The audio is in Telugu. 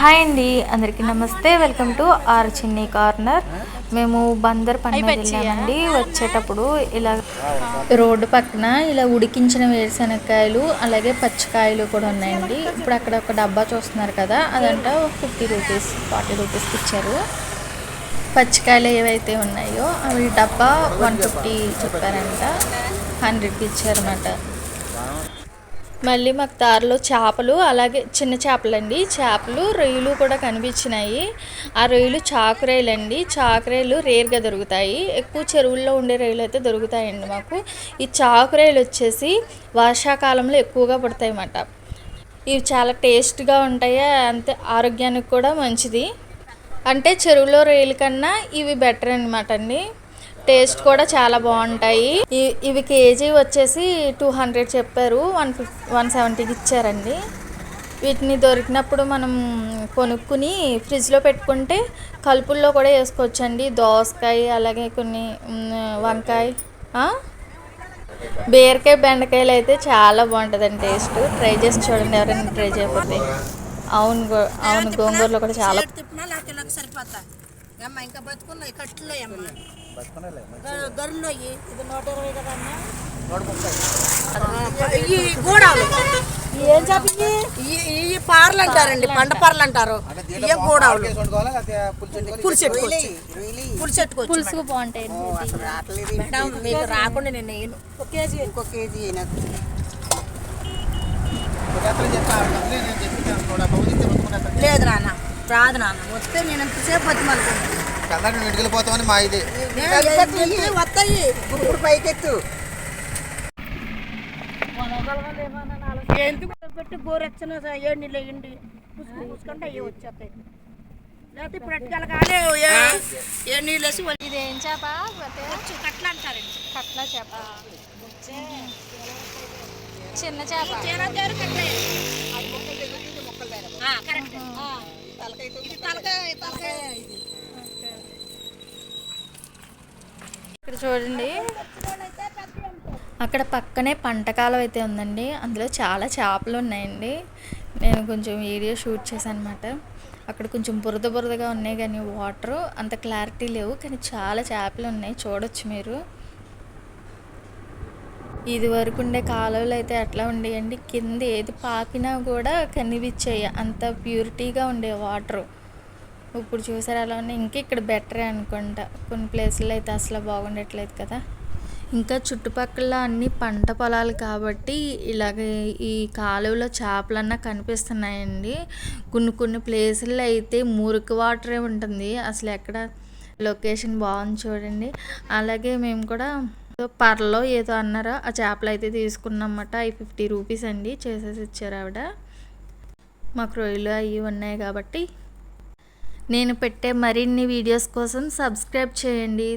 హాయ్ అండి అందరికీ నమస్తే. Welcome to R Chinni corner. మేము బందర్ పని వెళ్ళామండి. వచ్చేటప్పుడు ఇలా రోడ్డు పక్కన ఇలా ఉడికించిన వేరుశనగకాయలు అలాగే పచ్చికాయలు కూడా ఉన్నాయండి. ఇప్పుడు అక్కడ ఒక డబ్బా చూస్తున్నారు కదా అదంట ఫిఫ్టీ రూపీస్ ఫార్టీ రూపీస్కి ఇచ్చారు. పచ్చికాయలు ఏవైతే ఉన్నాయో అవి డబ్బా వన్ ఫిఫ్టీ చెప్పారంట. హండ్రెడ్కి ఇచ్చారన్నమాట. మళ్ళీ మాకు దారిలో చేపలు అలాగే చిన్న చేపలండి. చేపలు రొయ్యలు కూడా కనిపించినాయి. ఆ రొయ్యలు చాకు రొయ్యలు అండి చాకు రొయ్యలు రేర్గా దొరుకుతాయి. ఎక్కువ చెరువుల్లో ఉండే రొయ్యలు అయితే దొరుకుతాయండి మాకు. ఈ చాకు రొయ్యలు వచ్చేసి వర్షాకాలంలో ఎక్కువగా పడతాయి అన్నమాట ఇవి చాలా టేస్ట్గా ఉంటాయి? అంతే ఆరోగ్యానికి కూడా మంచిది. అంటే చెరువులో రొయ్యల కన్నా ఇవి బెటర్ అనమాట అండి. టేస్ట్ కూడా చాలా బాగుంటాయి. ఇవి కేజీ వచ్చేసి టూ హండ్రెడ్ చెప్పారు. వన్ ఫిఫ్ వన్ సెవెంటీకి ఇచ్చారండి. వీటిని దొరికినప్పుడు మనం కొనుక్కుని ఫ్రిడ్జ్లో పెట్టుకుంటే కలుపుల్లో కూడా వేసుకోవచ్చండి. దోసకాయ అలాగే కొన్ని వంకాయ బీరకాయ బెండకాయలు అయితే చాలా బాగుంటుందండి టేస్ట్. ట్రై చేసి చూడండి ఎవరైనా ట్రై చేయకపోతే. అవును గో- అవును గోంగూరలో కూడా చాలా అమ్మ ఇంకా బతుకున్నాయి కట్టులో అమ్మ. గరుల్లో ఇది నూట ఇరవై కదా ఈ గూడాలు. ఏం పార్లు అంటారండి పంట పార్లు అంటారు గూడాలు. బాగుంటాయి మేడం మీకు రాకుండా నేను వేయను. ఒక కేజీ. ఇంకో కేజీ లేదు నాన్న. రాదు నాన్న వస్తే నేను ఎంతసేపు బతిమలుకున్నాను కళ్ళకి నువ్వు వెళ్ళిపోతామని మా ఇది. వస్తాయి. ఇప్పుడు పైకెత్తు. ఎందుకు పెట్టి గోరెచ్చన ఏడు నీళ్ళు వేయండి పూసుకుంటే అవి వచ్చేస్తాయి. లేకపోతే ఇప్పుడు అట్టుకెళ్ళ కానీ ఏడు నీళ్ళు వేసి ఇది ఏం చేప కట్ల అంటారండి కట్ల చేప. చిన్న చేప. చీరజారు కట్లే. ఆ, కరెక్ట్. ఇక్కడ చూడండి. అక్కడ పక్కనే పంటకాలం అయితే ఉందండి. అందులో చాలా చేపలు ఉన్నాయండి. నేను కొంచెం వీడియో షూట్ చేశాను అనమాట అక్కడ కొంచెం బురద బురదగా ఉన్నాయి కానీ వాటర్ అంత క్లారిటీ లేవు. కానీ చాలా చేపలు ఉన్నాయి. చూడొచ్చు మీరు. ఇది వరకు ఉండే కాలువలు అయితే ఎట్లా ఉండేయండి. కింద ఏది పాకినా కూడా కనిపించాయి. అంత ప్యూరిటీగా ఉండే వాటర్. ఇప్పుడు చూసారు అలా ఉన్నాయి. ఇంకా ఇక్కడ బెటరే అనుకుంటా. కొన్ని ప్లేసుల్లో అయితే అసలు బాగుండట్లేదు కదా. ఇంకా చుట్టుపక్కల అన్ని పంట పొలాలు కాబట్టి ఇలాగ ఈ కాలువలో చేపలన్నా కనిపిస్తున్నాయండి. కొన్ని కొన్ని ప్లేసుల్లో అయితే మురికి వాటరే ఉంటుంది. అసలు ఎక్కడ లొకేషన్ బాగుంది చూడండి. అలాగే మేము కూడా సో పర్లో ఏదో అన్నారో? ఆ చేపలు అయితే తీసుకున్నమాట. అవి ఫిఫ్టీ రూపీస్ అండి. చేసేసి ఇచ్చారు ఆవిడ. మాకు రొయ్యలు అవి ఉన్నాయి కాబట్టి. నేను పెట్టే మరిన్ని వీడియోస్ కోసం సబ్స్క్రైబ్ చేయండి.